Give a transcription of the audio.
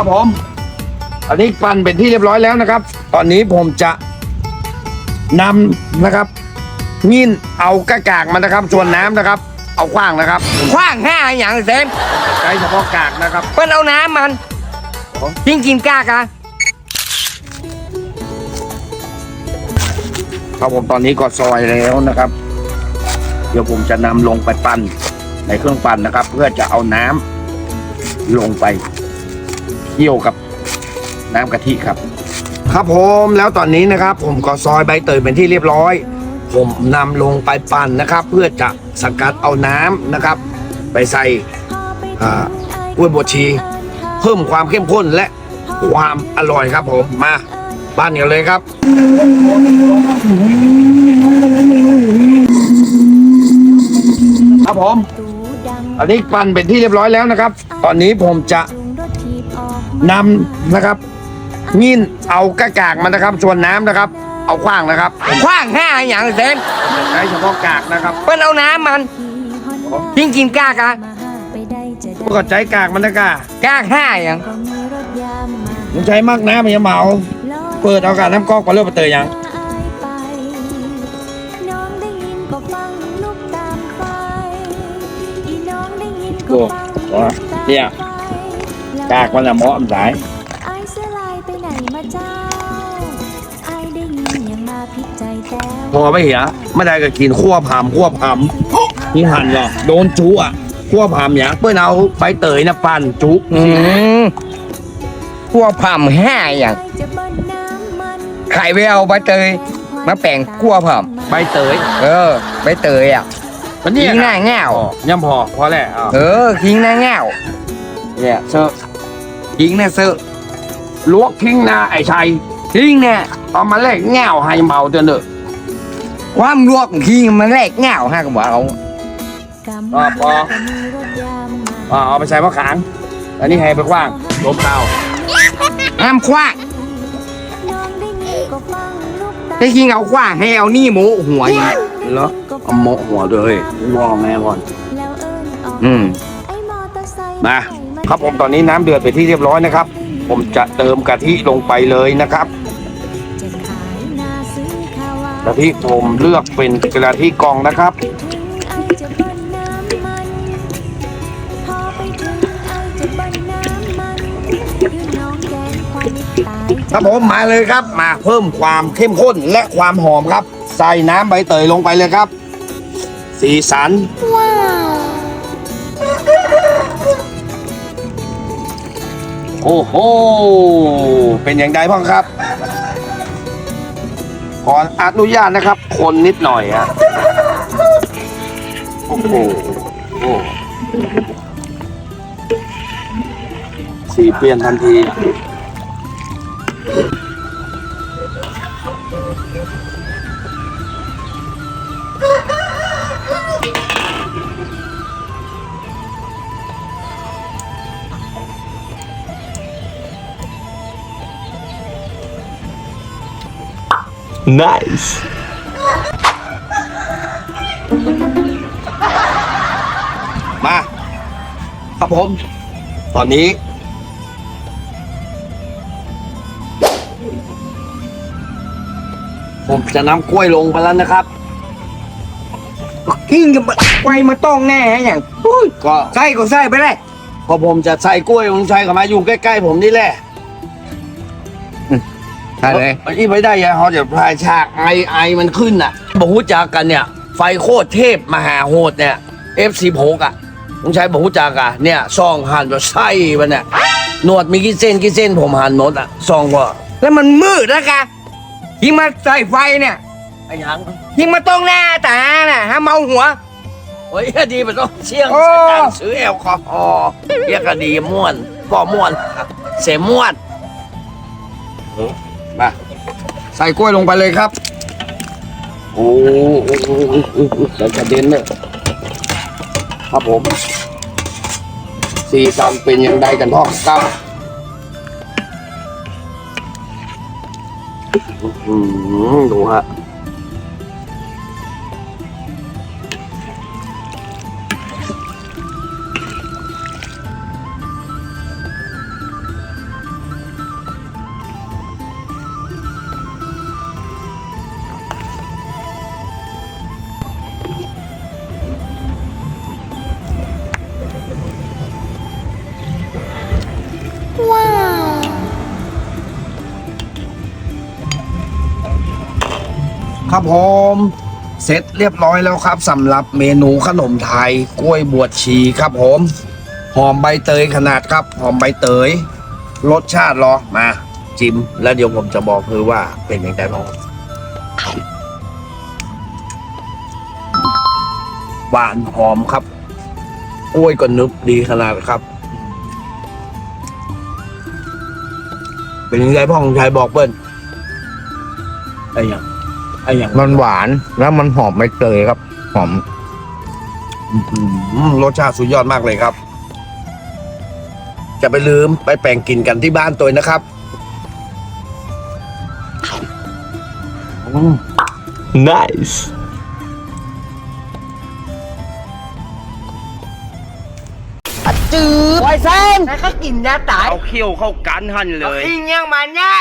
ครับผม อันนี้ปั่นเป็นที่เรียบร้อยแล้วนะครับ ตอนนี้ผมจะนำนะครับมีนเอากระกากมันนะครับส่วนน้ำนะครับ เอาขว้างนะครับขว้างห้าอย่างเซมใช้เฉพาะกากนะครับ เปิ้นเอาน้ำมันจริงกินกากะครับผมตอนนี้ก็ซอยแล้วนะครับ เดี๋ยวผมจะนำลงไปปั่นในเครื่องปั่นนะครับ เพื่อจะเอาน้ำลงไป เคี่ยวกับน้ำกะทิครับ ครับผมแล้วตอนนี้นะครับ ผมก็ซอยใบเตยเป็นที่เรียบร้อย ผมนำลงไปปั่นนะครับ เพื่อจะสกัดเอาน้ำนะครับ ไปใส่กล้วยบวชี เพิ่มความเข้มข้นและความอร่อยครับผมมาปั่นกันเลยครับครับผมอันนี้ปั่นเป็นที่เรียบร้อยแล้วนะครับ ตอนนี้ผมจะ นำนะครับมีนเอากระกากมันนะครับ ส่วนน้ำนะครับ เอาขว้างนะครับขว้างห้าอย่างเซมใช้เฉพาะกากนะครับเปิ้นเอาน้ำมันจริงกินกากะพวกก็ใจกากมันนะกากากห้าอย่างผมใช้มากน้ำมันจะเมา เปิดเอากาน้ำก๊อกมาเริ่มมาเตยยังน้องได้ยินก็ฟังลูกตามไปอีน้องได้ยินโอ้ก็ฟังโหเนี่ย กากมันอะเหมาะมันสายไอเสื้อลายไปไหนมาเจ้าไอได้ยินยังมาพิดใจแต่พอไม่เหียไม่ได้ก็กินขั้วผามขั้วผามนี่หั่นเหรอโดนจุอะขั้วผามอย่างเพื่อนเอาใบเตยนะปั่นจุอืมพวกผ่ำห้าอย่างจะเบิ้ลน้ำมันไข่ไปเอาใบเตย มาแปลงคั่วผ่ใบเตยำเออใบเตยอะมันทิ้นี่งหน้าแง่วอ๋อย่ำพอพอแล้วอ้าวเออทิ้งหน้าแง่วเนี่ยเซอร์ ทิ้งหน้าเซอลวกทิ้งนาไอ้ชัยทิ้งเนี่ยเอามาแลกแง่วให้เมาเถอะเนอความลวกทิ้งมันแรกแง่วฮะก็บอกเอากำอ๋อพอมีรถยามมาอ่าเอาไปใส่มะขางอันนี้ให้ไปกว้างลมเตาห้ามคว้างน้องได้ยินก็ฟังลูกตามถ้าทิ้งเอาคว้างให้เอานี่หมูหัวอย่างนี้เหรอเอาโมะหัวด้วยมอแม่ก่อนแล้วเอิญออกอืมมา ครับผมตอนนี้น้ำเดือดไปนที่เรียบร้อยนะครับ ผมจะเติมกะทิลงไปเลยนะครับจะขายนาซื้อข้าวกะทิผมเลือกเป็นกะทิกล่องนะครับถึงไอจะเบิ้ลน้ำมันพอไปถึงไอจะเบิ้ลน้ำมันคือน้องแกงควันตายครับผมมาเลยครับมาเพิ่มความเข้มข้นและความหอมครับ ใส่น้ำใบเตยลงไปเลยครับ สีสันว้าว โอ้โห เป็นอย่างไรพ่อครับ ขออนุญาตนะครับ คนนิดหน่อยอะโอ้โหโอ้สีเปลี่ยนทันที Nice. มา ครับผม ตอนนี้ ผมจะนำกล้วยลงไปแล้วนะครับทิ้งกับไฟมาต้องแน่ฮะอย่างอุ้ยก็ใส่ก็ใส่ไปเลยพอผมจะใส่กล้วยของชัยเข้ามาอยู่ใกล้ๆผมนี่แหละ ใช่เลยอันนี้ไม่ได้ยังเขาจะพลายฉากไอไอมันขึ้นอะบอกหูจักกันเนี่ย ไฟโคตรเทพมหาโหดเนี่ย F16 อะผมใช้บอกหูจักอะเนี่ยซองหันแบบไส้มันเนี่ยหนวดมีกี่เส้นกี่เส้นผมหันหมดอะซองว่าแล้วมันมืดแล้วกะทิ้งมาใส่ไฟเนี่ยไอ้หยังทิ้งมาต้องหน้าตาน่ะฮะเมาหัวโอ้ยคดีมันต้องเชี่ยงโอ้สการซื้อแอลกอฮอล์เรียกคดีม่วนก็ม่วน เสม่วน มาใส่กล้วยลงไปเลยครับโอ้โหแล้วจะเด็นเลยครับผมสีสันเป็นอย่างไรกันพ่อครับอื้อหือดูฮะ ครับผมเสร็จเรียบร้อยแล้วครับสำหรับเมนูขนมไทยกล้วยบวชชีครับผมหอมใบเตยขนาดครับหอมใบเตย รสชาติรอมา จิ้มแล้วเดี๋ยวผมจะบอกคือว่าเป็นยังไงบ้างหวานหอมครับกล้วยก็นึบดีขนาดครับ เป็นยังไงพ่อของชายบอกเปิ้ลไอ้ยัง ไอ้หยังมันหวานแล้วมันหอมใบเตยครับ หอมอื้อหือรสชาติสุดยอดมากเลยครับ จะไปลืมไปแป่งกินกันที่บ้านตัวนะครับอืม nice จืดไวเซนแล้วก็กินยาตายเอาเขี้ยวเข้ากันหันเลย อิงยังมันเนี่ย